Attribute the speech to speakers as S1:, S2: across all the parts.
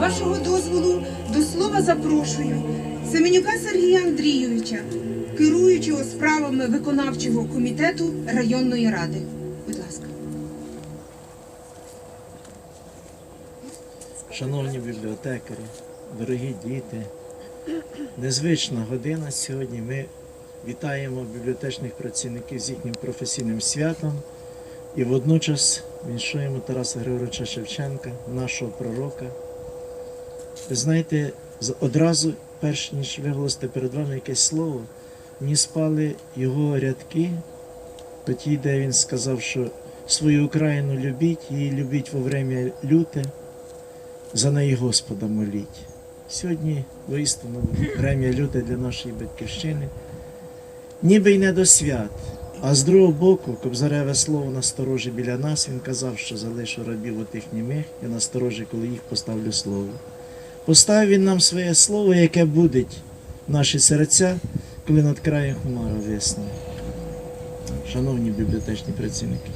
S1: вашого дозволу до слова запрошую Семенюка Сергія Андрійовича, керуючого справами виконавчого комітету районної ради. Будь ласка.
S2: Шановні бібліотекарі, дорогі діти, незвична година сьогодні. Ми вітаємо бібліотечних працівників з їхнім професійним святом і водночас віншуємо Тараса Григоровича Шевченка, нашого пророка. Знаєте, одразу, перш ніж виголосити перед вами якесь слово, мені спали його рядки, тоді, де він сказав, що свою Україну любіть, її любіть во время люте за неї Господа моліть. Сьогодні воістину врем'я люте для нашої батьківщини, ніби й не до свят. А з другого боку, Кобзареве слово насторожі біля нас, він казав, що залишу рабів отих німих і насторожі, коли їх поставлю слово. Поставив він нам своє слово, яке будить наші серця, коли над краєм хмара висне. Шановні бібліотечні працівники,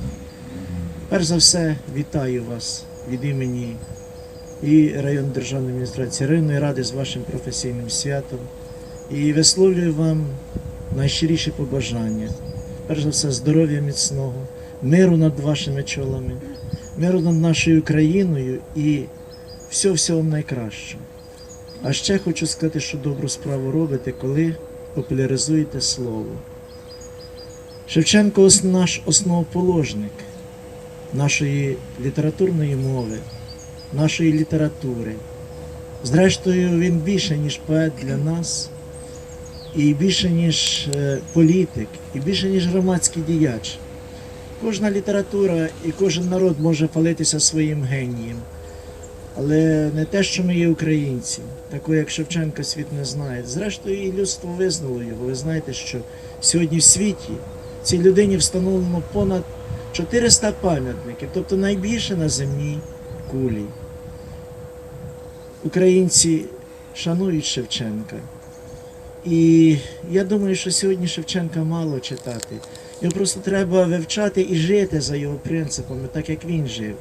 S2: перш за все вітаю вас від імені і район державної адміністрації районної ради з вашим професійним святом. І висловлюю вам найщиріші побажання. Перш за все, здоров'я міцного, миру над вашими чолами, миру над нашою країною і всього всього найкращого. А ще хочу сказати, що добру справу робите, коли популяризуєте слово. Шевченко наш основоположник нашої літературної мови нашої літератури. Зрештою, він більше, ніж поет для нас, і більше, ніж е, політик, і більше, ніж громадський діяч. Кожна література і кожен народ може палитися своїм генієм. Але не те, що ми є українці, такого як Шевченка світ не знає. Зрештою, і людство визнало його. Ви знаєте, що сьогодні в світі цій людині встановлено понад 400 пам'ятників, тобто найбільше на земній кулі. Українці шанують Шевченка. І я думаю, що сьогодні Шевченка мало читати. Його просто треба вивчати і жити за його принципами, так як він жив.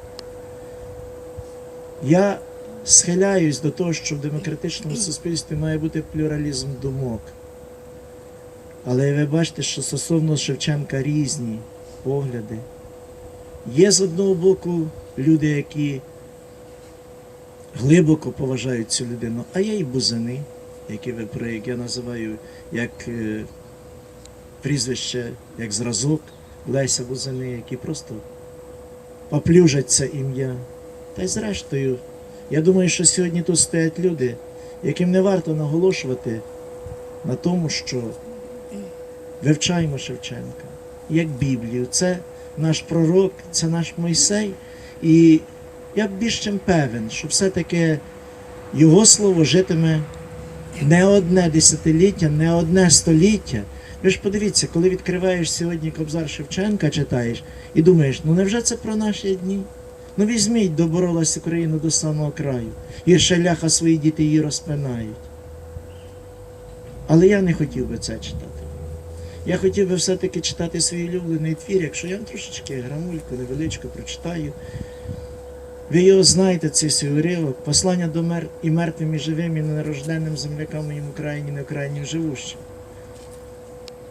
S2: Я схиляюсь до того, що в демократичному суспільстві має бути плюралізм думок. Але ви бачите, що стосовно Шевченка різні погляди. Є з одного боку люди, які глибоко поважають цю людину, а є і бузини, які ви про як я називаю як е, прізвище, як зразок Леся Бузини, які просто поплюжать це ім'я. Та й зрештою, я думаю, що сьогодні тут стоять люди, яким не варто наголошувати на тому, що вивчаємо Шевченка, як Біблію. Це наш пророк, це наш Мойсей. І я більш чим певен, що все-таки його слово житиме не одне десятиліття, не одне століття. Ви ж подивіться, коли відкриваєш сьогодні Кобзар Шевченка, читаєш, і думаєш, ну невже це про наші дні? Ну візьміть, доборолась Україна до самого краю. Гірше ляха свої діти її розпинають. Але я не хотів би це читати. Я хотів би все-таки читати свій улюблений твір, якщо я вам трошечки грамульку невеличку прочитаю. Ви його знаєте, цей свій уривок, послання до мер і мертвим, і живим, і ненарожденним землякам моїм Україні, не Україні живущим.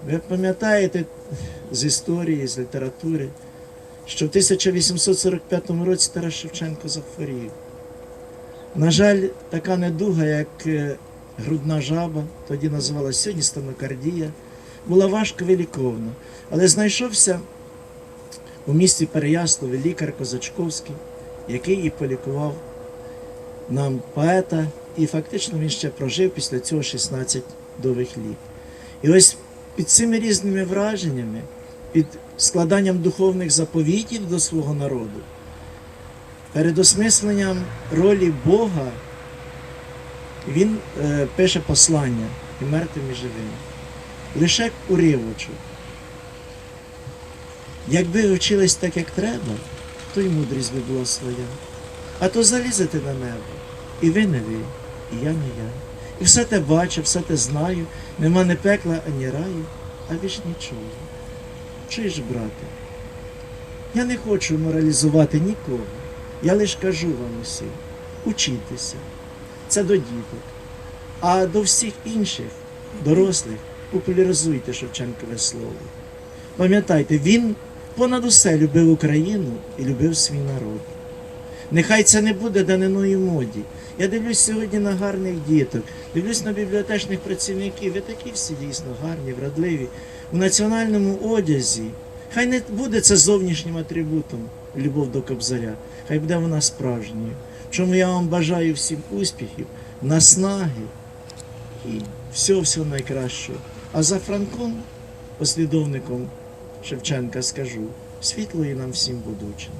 S2: Ви пам'ятаєте з історії, з літератури, що в 1845 році Тарас Шевченко захворів. На жаль, така недуга, як е, грудна жаба, тоді називалася сьогодні стенокардія, була важко вилікована. Але знайшовся у місті Переяславі лікар Козачковський, який і полікував нам поета, і фактично він ще прожив після цього 16 довгих літ. І ось під цими різними враженнями, під складанням духовних заповітів до свого народу, перед осмисленням ролі Бога, він е, пише послання і мертвим, і живим. Лише уривочок. Якби вчились так, як треба, то й мудрість би була своя. А то залізете на небо. І ви не ви, і я не я. І все те бачу, все те знаю, нема ні пекла, ані раю, а ви ж Чуєш, брате? Я не хочу моралізувати нікого. Я лише кажу вам усім, учітися. це до діток. А до всіх інших дорослих популяризуйте Шевченкове слово. Пам'ятайте, він понад усе любив Україну і любив свій народ. Нехай це не буде даниною моді. Я дивлюсь сьогодні на гарних діток, дивлюсь на бібліотечних працівників. Ви такі всі дійсно гарні, вродливі. У національному одязі. Хай не буде це зовнішнім атрибутом любов до Кобзаря, хай буде вона справжньою. Чому я вам бажаю всім успіхів, наснаги і всього-всього найкращого. А за Франком, послідовником Шевченка, скажу світлої нам всім будучим.